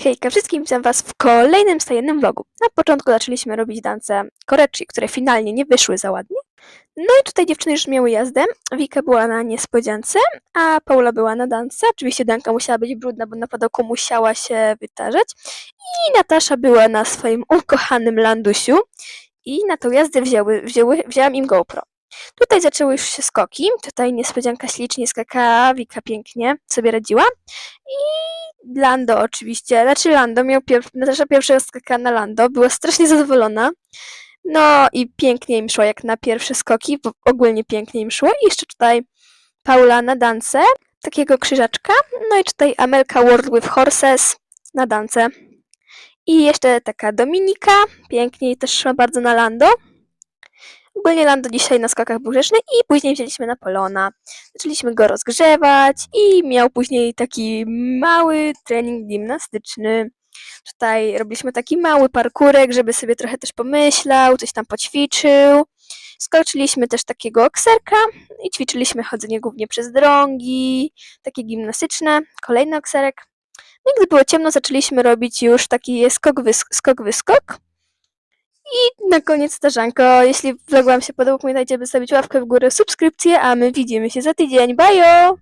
Hejka wszystkim, witam was w kolejnym stajennym vlogu. Na początku zaczęliśmy robić dance koreci, które finalnie nie wyszły za ładnie. No i tutaj dziewczyny już miały jazdę. Wika była na niespodziance, a Paula była na dance. Oczywiście Danka musiała być brudna, bo na padoku musiała się wytarzać. I Natasza była na swoim ukochanym landusiu. I na tą jazdę wzięły, wzięły, wzięłam im GoPro. Tutaj zaczęły już się skoki. Tutaj niespodzianka ślicznie skakała, Wika pięknie sobie radziła. Lando oczywiście, znaczy Lando miał pierw, Natasza pierwsza skakała na Lando, była strasznie zadowolona. No i pięknie im szło jak na pierwsze skoki, bo ogólnie pięknie im szło. I jeszcze tutaj Paula na dance, takiego krzyżaczka. No i tutaj Amelka World with Horses na dance. I jeszcze taka Dominika, pięknie i też szła bardzo na Lando. Ogólnie Lando dzisiaj na skokach był grzeczny i później wzięliśmy Napoleona. Zaczęliśmy go rozgrzewać i miał później taki mały trening gimnastyczny. Tutaj robiliśmy taki mały parkurek, żeby sobie trochę też pomyślał, coś tam poćwiczył. Skoczyliśmy też takiego okserka i ćwiczyliśmy chodzenie głównie przez drągi, takie gimnastyczne. Kolejny okserek. No i gdy było ciemno, zaczęliśmy robić już taki skok, wysk- skok, wyskok. I na koniec starzanko, jeśli vlog Wam się podobał, pamiętajcie, by stawić łapkę w górę, subskrypcję, a my widzimy się za tydzień. Bajo!